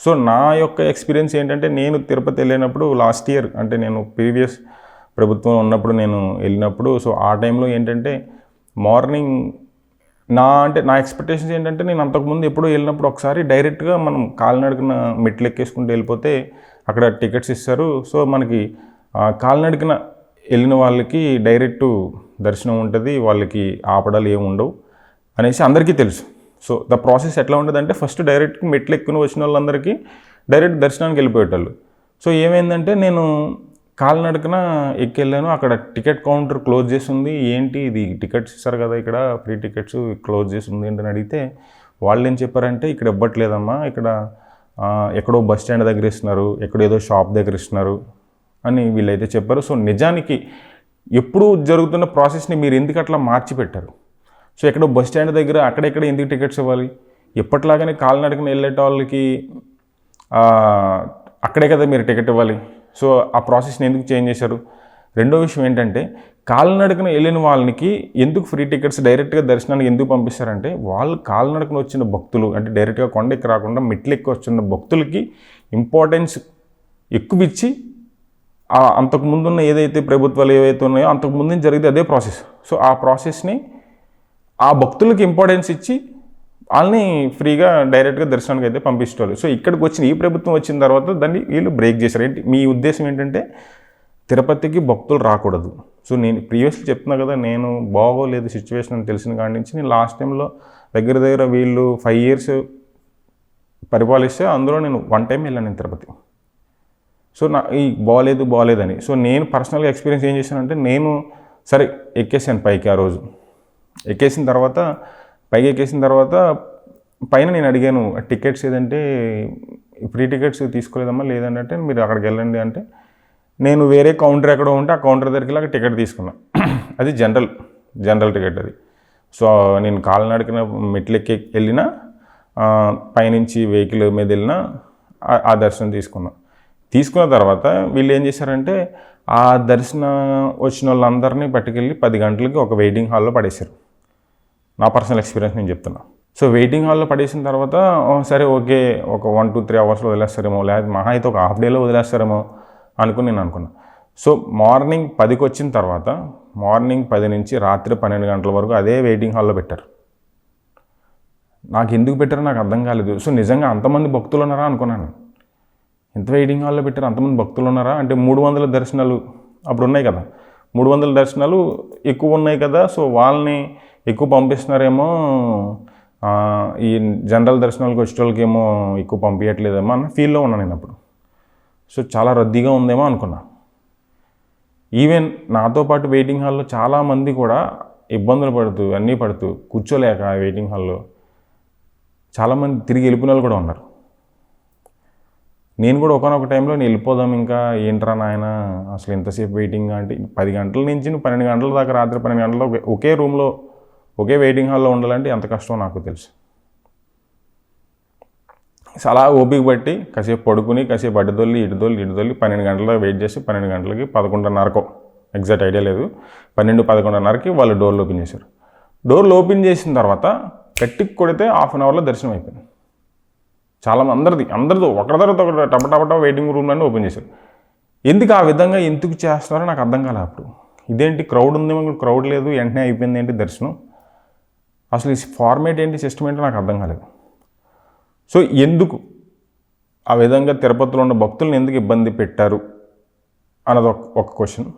So నా యొక్క experience ఏంటంటే నేను తిరుపతి వెళ్ళినప్పుడు లాస్ట్ ఇయర్ అంటే నేను ప్రీవియస్ ప్రభుత్వం ఉన్నప్పుడు నేను వెళ్ళినప్పుడు సో ఆ టైంలో ఏంటంటే మార్నింగ్ నా అంటే నా ఎక్స్పెక్టేషన్స్ ఏంటంటే నేను అంతకుముందు ఎప్పుడో వెళ్ళినప్పుడు ఒకసారి డైరెక్ట్గా మనం కాలినడకన మెట్లు ఎక్కేసుకుంటూ వెళ్ళిపోతే అక్కడ టికెట్స్ ఇస్తారు. సో మనకి ఆ, కాలినడకన వెళ్ళిన వాళ్ళకి డైరెక్ట్ దర్శనం ఉంటుంది వాళ్ళకి ఆపడాలు ఏమి ఉండవు అనేసి అందరికీ తెలుసు. సో ద ప్రాసెస్ ఎట్లా ఉండదంటే ఫస్ట్ డైరెక్ట్ మెట్లు ఎక్కుని వచ్చిన వాళ్ళందరికీ డైరెక్ట్ దర్శనానికి వెళ్ళిపోయేటోళ్ళు. సో ఏమైందంటే నేను కాలినడకన ఎక్కెళ్ళాను. అక్కడ టికెట్ కౌంటర్ క్లోజ్ చేసి ఉంది ఏంటి ఇది టికెట్స్ ఇస్తారు కదా ఇక్కడ ఫ్రీ టికెట్స్ క్లోజ్ చేసి ఉంది ఏంటని అడిగితే వాళ్ళు ఏం చెప్పారంటే ఇక్కడ ఇవ్వట్లేదమ్మా ఇక్కడ ఎక్కడో బస్ స్టాండ్ దగ్గర ఇస్తున్నారు ఎక్కడో ఏదో షాప్ దగ్గర ఇస్తున్నారు అని వీళ్ళైతే చెప్పారు. సో నిజానికి ఎప్పుడు జరుగుతున్న ప్రాసెస్ని మీరు ఎందుకు అట్లా మార్చి పెట్టారు సో ఎక్కడో బస్ స్టాండ్ దగ్గర అక్కడెక్కడ ఎందుకు టికెట్స్ ఇవ్వాలి? ఎప్పటిలాగానే కాలినడకన వెళ్ళేట వాళ్ళకి అక్కడే కదా మీరు టికెట్ ఇవ్వాలి. సో ఆ ప్రాసెస్ని ఎందుకు చేంజ్ చేశారు? రెండో విషయం ఏంటంటే కాలినడకన వెళ్ళిన వాళ్ళకి ఎందుకు ఫ్రీ టికెట్స్ డైరెక్ట్గా దర్శనానికి ఎందుకు పంపిస్తారంటే వాళ్ళు కాలినడకన వచ్చిన భక్తులు అంటే డైరెక్ట్గా కొండెక్కి రాకుండా మెట్లెక్కి వచ్చిన భక్తులకి ఇంపార్టెన్స్ ఎక్కువ ఇచ్చి అంతకుముందున్న ఏదైతే ప్రభుత్వాలు ఏవైతే ఉన్నాయో అంతకుముందు జరిగేది అదే ప్రాసెస్. సో ఆ ప్రాసెస్ని ఆ భక్తులకి ఇంపార్టెన్స్ ఇచ్చి వాళ్ళని ఫ్రీగా డైరెక్ట్గా దర్శనానికి అయితే పంపించేవాళ్ళు సో ఇక్కడికి వచ్చిన ఈ ప్రభుత్వం వచ్చిన తర్వాత దాన్ని వీళ్ళు బ్రేక్ చేశారు. ఏంటి? మీ ఉద్దేశం ఏంటంటే తిరుపతికి భక్తులు రాకూడదు. సో నేను ప్రీవియస్లీ చెప్తున్నా కదా నేను బాగోలేదు సిచ్యువేషన్ అని తెలిసిన కాడి నుంచి నేను లాస్ట్ టైంలో దగ్గర దగ్గర వీళ్ళు ఫైవ్ ఇయర్స్ పరిపాలిస్తే అందులో నేను వన్ టైం వెళ్ళాను నేను తిరుపతి. సో నా ఈ బాగాలేదు బాగాలేదని సో నేను పర్సనల్గా ఎక్స్పీరియన్స్ ఏం చేశానంటే నేను సరే ఎక్కేసాను పైకి ఆ రోజు. ఎక్కేసిన తర్వాత పైకి ఎక్కేసిన తర్వాత పైన నేను అడిగాను టికెట్స్ ఏదంటే ఫ్రీ టికెట్స్ తీసుకోలేదమ్మా లేదంటే మీరు అక్కడికి వెళ్ళండి అంటే నేను వేరే కౌంటర్ ఎక్కడో ఉంటే ఆ కౌంటర్ దగ్గరికి వెళ్ళి టికెట్ తీసుకున్నా. అది జనరల్ జనరల్ టికెట్ అది. సో నేను కాలినడకన మెట్లు ఎక్కి వెళ్ళినా పైనుంచి వెహికల్ మీద వెళ్ళినా ఆ- ఆ దర్శనం తీసుకున్నా. తీసుకున్న తర్వాత వీళ్ళు ఏం చేశారంటే ఆ దర్శనం వచ్చిన వాళ్ళందరినీ పట్టుకెళ్ళి పది గంటలకి ఒక వెయిటింగ్ హాల్లో పడేశారు. నా పర్సనల్ ఎక్స్పీరియన్స్ నేను చెప్తున్నా. సో వెయిటింగ్ హాల్లో పడేసిన తర్వాత సరే ఓకే ఒక వన్ టూ త్రీ అవర్స్లో వదిలేస్తారేమో లేదా మహా అయితే ఒక హాఫ్ డేలో వదిలేస్తారేమో అనుకుని నేను అనుకున్నా. సో మార్నింగ్ పదికి వచ్చిన తర్వాత మార్నింగ్ పది నుంచి రాత్రి పన్నెండు గంటల వరకు అదే వెయిటింగ్ హాల్లో పెట్టారు. నాకు ఎందుకు పెట్టారో నాకు అర్థం కాలేదు. సో నిజంగా అంతమంది భక్తులు ఉన్నారా అనుకున్నాను ఎంత వెయిటింగ్ హాల్లో పెట్టారు? అంతమంది భక్తులు ఉన్నారా? అంటే మూడు వందల దర్శనాలు అప్పుడు ఉన్నాయి కదా. మూడు వందల దర్శనాలు ఎక్కువ ఉన్నాయి కదా. సో వాళ్ళని ఎక్కువ పంపిస్తున్నారేమో ఈ జనరల్ దర్శనాలకు వచ్చే వాళ్ళకి ఏమో ఎక్కువ పంపించట్లేదేమో అన్న ఫీల్లో ఉన్నాను నేను అప్పుడు. సో చాలా రద్దీగా ఉందేమో అనుకున్నా. ఈవెన్ నాతో పాటు వెయిటింగ్ హాల్లో చాలామంది కూడా ఇబ్బందులు పడుతూ అన్నీ పడుతూ కూర్చోలేక ఆ వెయిటింగ్ హాల్లో చాలామంది తిరిగి వెళ్ళిపోయిన వాళ్ళు కూడా ఉన్నారు. నేను కూడా ఒకనొక టైంలో నేను వెళ్ళిపోదాం ఇంకా ఏంట్రా నాయన అసలు ఎంతసేపు వెయిటింగ్ అంటే పది గంటల నుంచి పన్నెండు గంటల దాకా రాత్రి పన్నెండు గంటల ఒకే రూమ్లో ఒకే వెయిటింగ్ హాల్లో ఉండాలంటే ఎంత కష్టమో నాకు తెలుసు. అలా ఓపిక బట్టి కాసేపు పడుకుని కాసేపు అడ్డుదొల్లి ఇటుదొల్లి ఇటుదొల్లి పన్నెండు గంటల వెయిట్ చేసి పన్నెండు గంటలకి పదకొండున్నరకో ఎగ్జాక్ట్ ఐడియా లేదు. పన్నెండు పదకొండున్నరకి వాళ్ళు డోర్లు ఓపెన్ చేశారు. డోర్లు ఓపెన్ చేసిన తర్వాత గట్టికి కొడితే హాఫ్ అన్ అవర్లో దర్శనం అయిపోయింది. చాలా మంది అందరిది అందరితో ఒకరి తర్వాత ఒకటి టప టప వెయిటింగ్ రూమ్లన్నీ ఓపెన్ చేశారు. ఎందుకు ఆ విధంగా ఎందుకు చేస్తున్నారో నాకు అర్థం కాలే అప్పుడు. ఇదేంటి క్రౌడ్ ఉందేమో క్రౌడ్ లేదు వెంటనే అయిపోయింది ఏంటి దర్శనం? అసలు ఈ ఫార్మేట్ ఏంటి సిస్టమ్ ఏంటో నాకు అర్థం కాలేదు. సో ఎందుకు ఆ విధంగా తిరుపతిలో ఉన్న భక్తులను ఎందుకు ఇబ్బంది పెట్టారు? అన్నది ఒక ఒక క్వశ్చన్